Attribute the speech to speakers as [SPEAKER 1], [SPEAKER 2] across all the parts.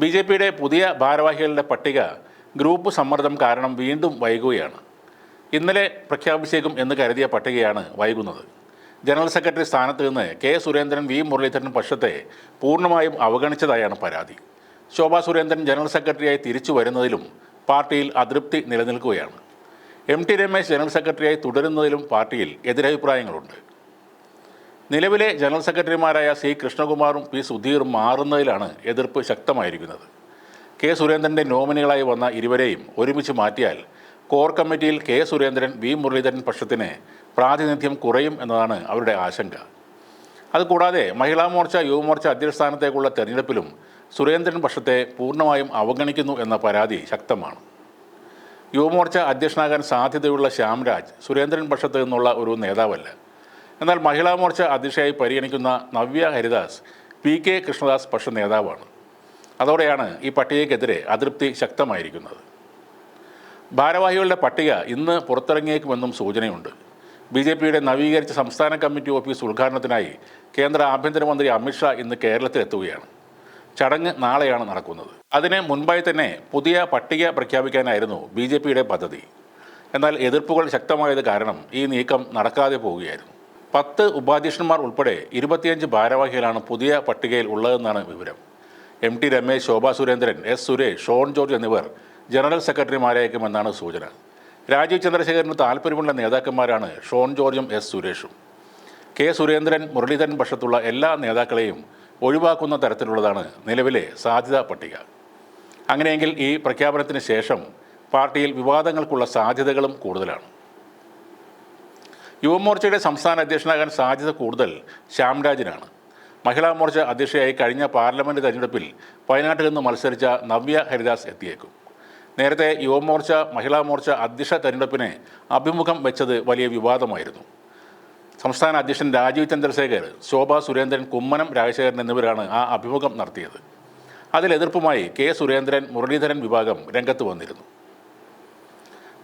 [SPEAKER 1] B J പിയുടെ പുതിയ ഭാരവാഹികളുടെ പട്ടിക ഗ്രൂപ്പ് സമ്മർദ്ദം കാരണം വീണ്ടും വൈകുകയാണ്. ഇന്നലെ പ്രഖ്യാപിച്ചേക്കും എന്ന് കരുതിയ പട്ടികയാണ് വൈകുന്നത്. ജനറൽ സെക്രട്ടറി സ്ഥാനത്ത് നിന്ന് കെ സുരേന്ദ്രൻ വി മുരളീധരൻ പക്ഷത്തെ പൂർണമായും അവഗണിച്ചതായാണ് പരാതി. ശോഭാ സുരേന്ദ്രൻ ജനറൽ സെക്രട്ടറിയായി തിരിച്ചു വരുന്നതിലും പാർട്ടിയിൽ അതൃപ്തി നിലനിൽക്കുകയാണ്. എം ടി രമേശ് ജനറൽ സെക്രട്ടറിയായി തുടരുന്നതിലും പാർട്ടിയിൽ എതിരഭിപ്രായങ്ങളുണ്ട്. നിലവിലെ ജനറൽ സെക്രട്ടറിമാരായ സി കൃഷ്ണകുമാറും പി സുധീറും മാറുന്നതിലാണ് എതിർപ്പ് ശക്തമായിരിക്കുന്നത്. കെ സുരേന്ദ്രന്റെ നോമിനികളായി വന്ന ഇരുവരെയും ഒരുമിച്ച് മാറ്റിയാൽ കോർ കമ്മിറ്റിയിൽ കെ സുരേന്ദ്രൻ വി മുരളീധരൻ പക്ഷത്തിന് പ്രാതിനിധ്യം കുറയും എന്നതാണ് അവരുടെ ആശങ്ക. അതുകൂടാതെ മഹിളാ മോർച്ച യുവമോർച്ച അധ്യക്ഷസ്ഥാനത്തേക്കുള്ള തെരഞ്ഞെടുപ്പിലും സുരേന്ദ്രൻ പക്ഷത്തെ പൂർണമായും അവഗണിക്കുന്നു എന്ന പരാതി ശക്തമാണ്. യുവമോർച്ച അധ്യക്ഷനാകാൻ സാധ്യതയുള്ള ശ്യാംരാജ് സുരേന്ദ്രൻ പക്ഷത്ത് നിന്നുള്ള ഒരു നേതാവല്ല. എന്നാൽ മഹിളാ മോർച്ച അധ്യക്ഷയായി പരിഗണിക്കുന്ന നവ്യ ഹരിദാസ് പി കെ കൃഷ്ണദാസ് പക്ഷ നേതാവാണ്. അതോടെയാണ് ഈ പട്ടികയ്ക്കെതിരെ അതൃപ്തി ശക്തമായിരിക്കുന്നത്. ഭാരവാഹികളുടെ പട്ടിക ഇന്ന് പുറത്തിറങ്ങിയേക്കുമെന്നും സൂചനയുണ്ട്. ബി ജെ പിയുടെ നവീകരിച്ച സംസ്ഥാന കമ്മിറ്റി ഓഫീസ് ഉദ്ഘാടനത്തിനായി കേന്ദ്ര ആഭ്യന്തരമന്ത്രി അമിത്ഷാ ഇന്ന് കേരളത്തിലെത്തുകയാണ്. ചടങ്ങ് നാളെയാണ് നടക്കുന്നത്. അതിന് മുൻപായി തന്നെ പുതിയ പട്ടിക പ്രഖ്യാപിക്കാനായിരുന്നു ബി ജെ പിയുടെ പദ്ധതി. എന്നാൽ എതിർപ്പുകൾ ശക്തമായത് കാരണം ഈ നീക്കം നടക്കാതെ പോവുകയായിരുന്നു. പത്ത് ഉപാധ്യക്ഷന്മാർ ഉൾപ്പെടെ ഇരുപത്തിയഞ്ച് ഭാരവാഹികളാണ് പുതിയ പട്ടികയിൽ ഉള്ളതെന്നാണ് വിവരം. M T Ramesh Shobha Surendran S Suresh Shone George എന്നിവർ ജനറൽ സെക്രട്ടറിമാരായേക്കുമെന്നാണ് സൂചന. രാജീവ് ചന്ദ്രശേഖരന് താല്പര്യമുള്ള നേതാക്കന്മാരാണ് ഷോൺ ജോർജും എസ് സുരേഷും. കെ സുരേന്ദ്രൻ മുരളീധരൻ പക്ഷത്തുള്ള എല്ലാ നേതാക്കളെയും ഒഴിവാക്കുന്ന തരത്തിലുള്ളതാണ് നിലവിലെ സാധ്യതാ പട്ടിക. അങ്ങനെയെങ്കിൽ ഈ പ്രഖ്യാപനത്തിന് ശേഷം പാർട്ടിയിൽ വിവാദങ്ങൾക്കുള്ള സാധ്യതകളും കൂടുതലാണ്. യുവമോർച്ചയുടെ സംസ്ഥാന അധ്യക്ഷനാകാൻ സാധ്യത കൂടുതൽ ശ്യാംരാജിനാണ്. മഹിളാ മോർച്ച അധ്യക്ഷയായി കഴിഞ്ഞ പാർലമെന്റ് തെരഞ്ഞെടുപ്പിൽ വയനാട്ടിൽ നിന്ന് മത്സരിച്ച നവ്യ ഹരിദാസ് എത്തിയേക്കും. നേരത്തെ യുവമോർച്ച മഹിളാ മോർച്ച അധ്യക്ഷ തെരഞ്ഞെടുപ്പിനെ അഭിമുഖം വെച്ചത് വലിയ വിവാദമായിരുന്നു. സംസ്ഥാന അധ്യക്ഷൻ രാജീവ് ചന്ദ്രശേഖർ ശോഭ സുരേന്ദ്രൻ കുമ്മനം രാജശേഖരൻ എന്നിവരാണ് ആ അഭിമുഖം നടത്തിയത്. അതിൽ എതിർപ്പുമായി കെ സുരേന്ദ്രൻ മുരളീധരൻ വിഭാഗം രംഗത്ത് വന്നിരുന്നു.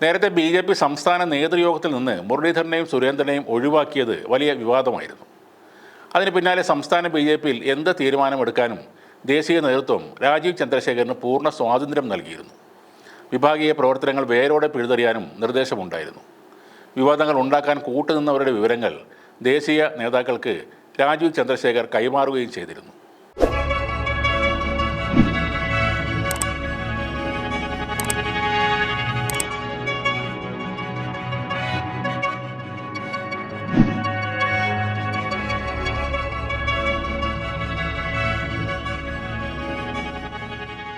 [SPEAKER 1] നേരത്തെ ബി ജെ പി സംസ്ഥാന നേതൃയോഗത്തിൽ നിന്ന് മുരളീധരനെയും സുരേന്ദ്രനെയും ഒഴിവാക്കിയത് വലിയ വിവാദമായിരുന്നു. അതിന് പിന്നാലെ സംസ്ഥാന ബി ജെ പിയിൽ എന്ത് തീരുമാനമെടുക്കാനും ദേശീയ നേതൃത്വം രാജീവ് ചന്ദ്രശേഖരന് പൂർണ സ്വാതന്ത്ര്യം നൽകിയിരുന്നു. വിഭാഗീയ പ്രവർത്തനങ്ങൾ വേരോടെ പിഴുതെറിയാനും നിർദ്ദേശമുണ്ടായിരുന്നു. വിവാദങ്ങൾ ഉണ്ടാക്കാൻ കൂട്ടുനിന്നവരുടെ വിവരങ്ങൾ ദേശീയ നേതാക്കൾക്ക് രാജീവ് ചന്ദ്രശേഖർ കൈമാറുകയും ചെയ്തിരുന്നു.